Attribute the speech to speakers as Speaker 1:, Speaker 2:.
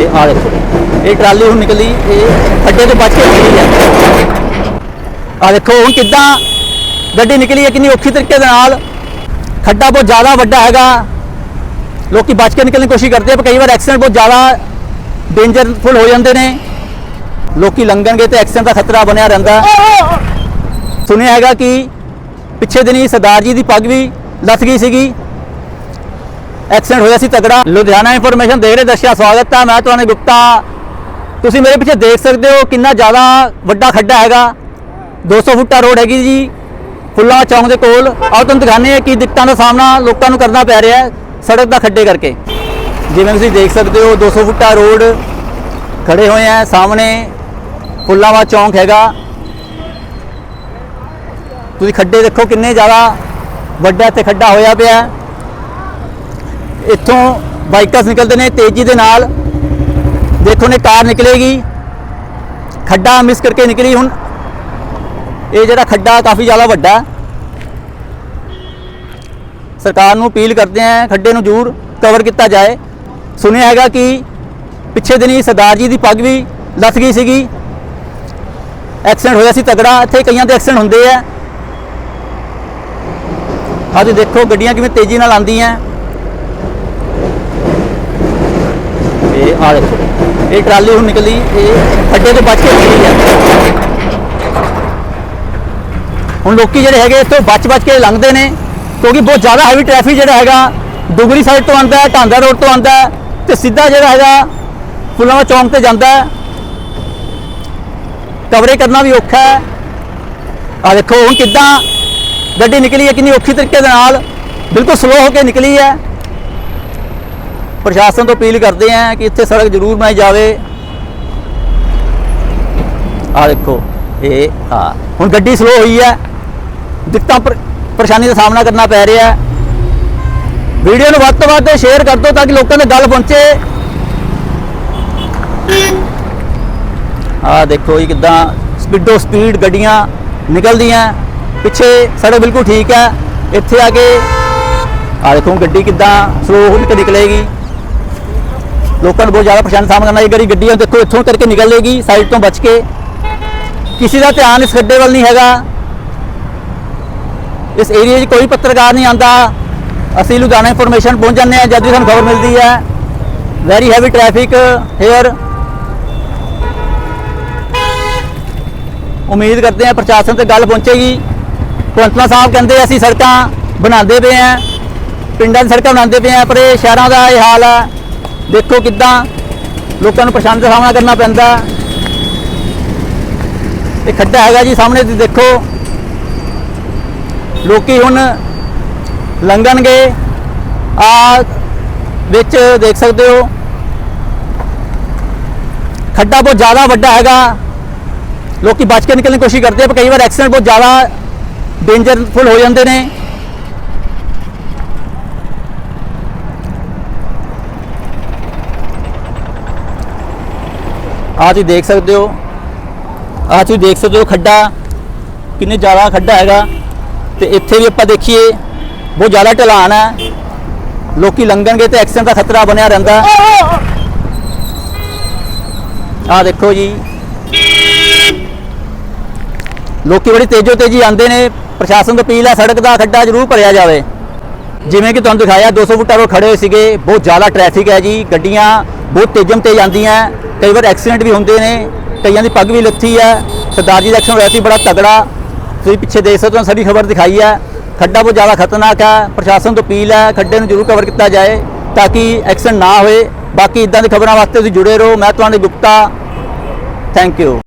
Speaker 1: ਇਹ ਆ ਦੇਖੋ। ਇਹ ਟਰਾਲੀ ਹੁਣ ਨਿਕਲੀ, ਇਹ ਖੱਡੇ ਤੋਂ ਬਚ ਕੇ ਨਿਕਲੀ ਹੈ ਆ ਦੇਖੋ, ਹੁਣ ਕਿੱਦਾਂ ਗੱਡੀ ਨਿਕਲੀ ਹੈ ਕਿੰਨੀ ਔਖੀ ਤਰੀਕੇ ਦੇ ਨਾਲ। ਖੱਡਾ ਬਹੁਤ ਜ਼ਿਆਦਾ ਵੱਡਾ ਹੈਗਾ। ਲੋਕੀ ਬਚ ਕੇ ਨਿਕਲਣ ਦੀ ਕੋਸ਼ਿਸ਼ ਕਰਦੇ ਆ, ਪਰ ਕਈ ਵਾਰ ਐਕਸੀਡੈਂਟ ਬਹੁਤ ਜ਼ਿਆਦਾ ਡੇਂਜਰਫੁਲ ਹੋ ਜਾਂਦੇ ਨੇ। ਲੋਕੀ ਲੰਘਣਗੇ ਤੇ ਐਕਸੀਡੈਂਟ ਦਾ ਖਤਰਾ ਬਣਿਆ ਰਹਿੰਦਾ। ਸੁਣਿਆ ਹੈਗਾ ਕਿ ਪਿੱਛੇ ਦਿਨੀ ਸਰਦਾਰ ਜੀ ਦੀ ਪੱਗ ਵੀ ਲੱਥ ਗਈ ਸੀਗੀ। ਐਕਸੀਡੈਂਟ ਹੋਇਆ ਸੀ ਤਗੜਾ। ਲੁਧਿਆਣਾ ਇਨਫੋਰਮੇਸ਼ਨ ਦੇ ਰਹੇ ਦਰਸ਼ਕਾਂ ਸਵਾਗਤ ਹੈ। ਮੈਂ ਤੁਹਾਨੂੰ ਗੁਪਤਾ। ਤੁਸੀਂ ਮੇਰੇ ਪਿੱਛੇ ਦੇਖ ਸਕਦੇ ਹੋ ਕਿੰਨਾ ਜ਼ਿਆਦਾ ਵੱਡਾ ਖੱਡਾ ਹੈਗਾ। 200 ਫੁੱਟਾ ਰੋਡ ਹੈਗੀ ਜੀ। ਫੁੱਲਾ ਚੌਂਕ ਦੇ ਕੋਲ। ਆਓ ਤੁਹਾਨੂੰ ਦਿਖਾਉਂਦੇ ਹਾਂ ਕੀ ਦਿੱਕਤਾਂ ਦਾ ਸਾਹਮਣਾ ਲੋਕਾਂ ਨੂੰ ਕਰਨਾ ਪੈ ਰਿਹਾ ਹੈ ਸੜਕ ਦਾ ਖੱਡੇ ਕਰਕੇ। ਜਿਵੇਂ ਤੁਸੀਂ ਦੇਖ ਸਕਦੇ ਹੋ 200 ਫੁੱਟਾ ਰੋਡ ਖੜੇ ਹੋਏ ਆ ਸਾਹਮਣੇ ਫੁੱਲਾਵਾ ਚੌਂਕ ਹੈਗਾ। ਤੁਸੀਂ ਖੱਡੇ ਦੇਖੋ ਕਿੰਨੇ ਜ਼ਿਆਦਾ ਵੱਡਾ ਇੱਥੇ ਖੱਡਾ ਹੋਇਆ ਪਿਆ ਹੈ। ਇੱਥੋਂ ਬਾਈਕਰਸ ਨਿਕਲਦੇ ਨੇ, ਤੇਜ਼ੀ ਦੇ ਨਾਲ। ਦੇਖੋ ਨੇ ਕਾਰ ਨਿਕਲੇਗੀ। ਖੱਡਾ ਮਿਸ ਕਰਕੇ ਨਿਕਲੀ ਹੁਣ। ਇਹ ਜਿਹੜਾ ਖੱਡਾ ਕਾਫੀ ਜ਼ਿਆਦਾ ਵੱਡਾ ਹੈ। ਸਰਕਾਰ ਨੂੰ ਅਪੀਲ ਕਰਦੇ ਆ ਖੱਡੇ ਨੂੰ ਜ਼ਰੂਰ ਕਵਰ ਕੀਤਾ ਜਾਏ। ਸੁਣਿਆ ਹੈਗਾ ਕਿ ਪਿੱਛੇ ਦਿਨੀ ਸਰਦਾਰ ਜੀ ਦੀ ਪੱਗ ਵੀ ਲੱਥ ਗਈ ਸੀਗੀ। ਐਕਸੀਡੈਂਟ ਹੋਇਆ ਸੀ ਤਗੜਾ। ਇੱਥੇ ਕਈਆਂ ਦੇ ਐਕਸੀਡੈਂਟ ਹੁੰਦੇ ਆ। ਆਹ ਦੇਖੋ ਗੱਡੀਆਂ ਕਿਵੇਂ ਤੇਜ਼ੀ ਨਾਲ ਆਉਂਦੀਆਂ। ਇਹ ਆ ਦੇਖੋ। ਇਹ ਟਰਾਲੀ ਹੁਣ ਨਿਕਲੀ, ਇਹ ਅੱਡੇ ਤੋਂ ਬਚ ਕੇ ਨਿਕਲੀ ਹੈ ਹੁਣ ਲੋਕੀ ਜਿਹੜੇ ਹੈਗੇ ਇੱਥੋਂ ਬਚ-ਬਚ ਕੇ ਲੰਘਦੇ ਨੇ, ਕਿਉਂਕਿ ਬਹੁਤ ਜ਼ਿਆਦਾ ਹੈਵੀ ਟ੍ਰੈਫਿਕ ਜਿਹੜਾ ਹੈਗਾ, ਦੁਗਰੀ ਸਾਈਡ ਤੋਂ ਆਉਂਦਾ ਹੈ ਢਾਂਡਾ ਰੋਡ ਤੋਂ ਆਉਂਦਾ ਹੈ, ਤੇ ਸਿੱਧਾ ਜਿਹੜਾ ਹੈਗਾ, ਫੁੱਲਾਵਾ ਚੌਂਕ ਤੇ ਜਾਂਦਾ ਹੈ। ਕਵਰੇ ਕਰਨਾ ਵੀ ਔਖਾ ਹੈ। ਆ ਦੇਖੋ, ਹੁਣ ਕਿੱਦਾਂ ਗੱਡੀ ਨਿਕਲੀ ਹੈ, ਕਿੰਨੀ ਔਖੀ ਤਰੀਕੇ ਦੇ ਨਾਲ। ਬਿਲਕੁਲ ਸਲੋ ਹੋ ਕੇ ਨਿਕਲੀ ਹੈ। ਪ੍ਰਸ਼ਾਸਨ ਤੋਂ ਅਪੀਲ ਕਰਦੇ ਆ ਕਿ ਇੱਥੇ ਸੜਕ ਜ਼ਰੂਰ ਬਣਾਈ ਜਾਵੇ। ਆ ਦੇਖੋ, ਇਹ ਆ ਹੁਣ ਗੱਡੀ ਸਲੋ ਹੋਈ ਹੈ। ਦਿੱਕਤਾਂ ਪਰੇਸ਼ਾਨੀ ਦਾ ਸਾਹਮਣਾ ਕਰਨਾ ਪੈ ਰਿਹਾ ਹੈ। ਵੀਡੀਓ ਨੂੰ ਵੱਧ ਤੋਂ ਵੱਧ ਸ਼ੇਅਰ ਕਰ ਦਿਓ ਤਾਂ ਕਿ ਲੋਕਾਂ ਤੱਕ ਗੱਲ ਪਹੁੰਚੇ। ਆ ਦੇਖੋ ਇਹ ਕਿਦਾਂ ਸਪੀਡੋ ਸਪੀਡ ਗੱਡੀਆਂ ਨਿਕਲਦੀਆਂ। ਪਿੱਛੇ ਸੜਕ ਬਿਲਕੁਲ ਠੀਕ ਹੈ। ਇੱਥੇ ਆ ਕੇ ਆ ਦੇਖੋ ਗੱਡੀ ਕਿਦਾਂ ਸਲੋ ਹੋ ਕੇ ਨਿਕਲੇਗੀ। ਲੋਕਾਂ ਨੂੰ ਬਹੁਤ ਜ਼ਿਆਦਾ ਪਰੇਸ਼ਾਨੀ ਦਾ ਸਾਹਮਣਾ ਕਰਨਾ, ਇਹ ਗੱਡੀ ਗੱਡੀਆਂ ਦੇਖੋ, ਇੱਥੋਂ ਕਰਕੇ ਨਿਕਲੇਗੀ, ਸਾਈਡ ਤੋਂ ਬਚ ਕੇ। ਕਿਸੇ ਦਾ ਧਿਆਨ ਇਸ ਖੱਡੇ ਵੱਲ ਨਹੀਂ ਹੈਗਾ। ਇਸ ਏਰੀਆ 'ਚ ਕੋਈ ਪੱਤਰਕਾਰ ਨਹੀਂ ਆਂਦਾ ਅਸੀਂ ਲੁਧਿਆਣਾ ਇਨਫੋਰਮੇਸ਼ਨ ਪਹੁੰਚ ਜਾਂਦੇ ਹਾਂ, ਜਦ ਵੀ ਸਾਨੂੰ ਖਬਰ ਮਿਲਦੀ ਹੈ। ਵੈਰੀ ਹੈਵੀ ਟ੍ਰੈਫਿਕ ਹੇਅਰ ਉਮੀਦ ਕਰਦੇ ਹਾਂ ਪ੍ਰਸ਼ਾਸਨ ਤੇ ਗੱਲ ਪਹੁੰਚੇਗੀ। ਭਗਵੰਤ ਸਾਹਿਬ ਕਹਿੰਦੇ ਅਸੀਂ ਸੜਕਾਂ ਬਣਾਉਂਦੇ ਪਏ ਹਾਂ। ਪਿੰਡਾਂ ਦੀ ਸੜਕਾਂ ਬਣਾਉਂਦੇ ਪਏ ਹਾਂ, ਪਰ ਇਹ ਸ਼ਹਿਰਾਂ ਦਾ ਇਹ ਹਾਲ ਹੈ। ਦੇਖੋ ਕਿੱਦਾਂ ਲੋਕਾਂ ਨੂੰ ਪਰੇਸ਼ਾਨੀ ਦਾ ਸਾਹਮਣਾ ਕਰਨਾ ਪੈਂਦਾ। ਇਹ ਖੱਡਾ ਹੈਗਾ ਜੀ ਸਾਹਮਣੇ, ਤੁਸੀਂ ਦੇਖੋ। ਲੋਕੀ ਹੁਣ ਲੰਘਣਗੇ। ਆ ਵਿੱਚ ਦੇਖ ਸਕਦੇ ਹੋ। ਖੱਡਾ ਬਹੁਤ ਜ਼ਿਆਦਾ ਵੱਡਾ ਹੈਗਾ। ਲੋਕੀ ਬਚ ਕੇ ਨਿਕਲਣ ਦੀ ਕੋਸ਼ਿਸ਼ ਕਰਦੇ ਆ, ਪਰ ਕਈ ਵਾਰ ਐਕਸੀਡੈਂਟ ਬਹੁਤ ਜ਼ਿਆਦਾ ਡੇਂਜਰਫੁਲ ਹੋ ਜਾਂਦੇ ਨੇ। ਆ ਤੁਸੀਂ ਦੇਖ ਸਕਦੇ ਹੋ। ਆ ਤੁਸੀਂ ਦੇਖ ਸਕਦੇ ਹੋ ਖੱਡਾ। ਕਿੰਨੇ ਜ਼ਿਆਦਾ ਖੱਡਾ ਹੈਗਾ। ਤੇ ਇੱਥੇ ਵੀ ਆਪਾਂ ਦੇਖੀਏ, ਬਹੁਤ ਜ਼ਿਆਦਾ ਢਲਾਨ ਹੈ। ਲੋਕੀ ਲੰਘਣਗੇ ਤੇ ਐਕਸੀਡੈਂਟ ਦਾ ਖਤਰਾ ਬਣਿਆ ਰਹਿੰਦਾ। ਆ ਦੇਖੋ ਜੀ। ਲੋਕੀ ਬੜੀ ਤੇਜ਼ੋ ਤੇਜ਼ੀ ਆਉਂਦੇ ਨੇ। ਪ੍ਰਸ਼ਾਸਨ ਤੋਂ ਅਪੀਲ ਹੈ ਸੜਕ ਦਾ ਖੱਡਾ ਜ਼ਰੂਰ ਭਰਿਆ ਜਾਵੇ। ਜਿਵੇਂ ਕਿ ਤੁਹਾਨੂੰ ਦਿਖਾਇਆ 200 ਫੁੱਟਾਂ ਰੋਡ ਖੜੇ ਹੋਏ ਸੀਗੇ। ਬਹੁਤ ਜ਼ਿਆਦਾ ਟ੍ਰੈਫਿਕ ਹੈ ਜੀ। ਗੱਡੀਆਂ ਬਹੁਤ ਤੇਜ਼ਮ ਤੇਜ਼ ਆਉਂਦੀਆਂ ਕਈ ਵਾਰ ਐਕਸੀਡੈਂਟ ਵੀ ਹੁੰਦੇ ਨੇ। ਕਈਆਂ ਦੀ ਪੱਗ ਵੀ ਲੱਥੀ ਹੈ। ਸਰਦਾਰ ਜੀ ਦਾ ਐਕਸੀਡੈਂਟ ਹੋਇਆ ਸੀ, ਬੜਾ ਤਗੜਾ ਤੁਸੀਂ ਪਿੱਛੇ ਦੇਖ ਸਕਦੇ ਹੋ, ਸਾਡੀ ਖਬਰ ਦਿਖਾਈ ਹੈ। ਖੱਡਾ ਬਹੁਤ ਜ਼ਿਆਦਾ ਖਤਰਨਾਕ ਹੈ। ਪ੍ਰਸ਼ਾਸਨ ਤੋਂ ਅਪੀਲ ਹੈ, ਖੱਡੇ ਨੂੰ ਜ਼ਰੂਰ ਕਵਰ ਕੀਤਾ ਜਾਏ ਤਾਂ ਕਿ ਐਕਸੀਡੈਂਟ ਨਾ ਹੋਏ। ਬਾਕੀ ਇਦਾਂ ਦੀ ਖਬਰਾਂ ਵਾਸਤੇ ਤੁਸੀਂ ਜੁੜੇ ਰਹੋ। ਮੈਂ ਤੁਹਾਨੂੰ ਗੁਪਤਾ। Thank you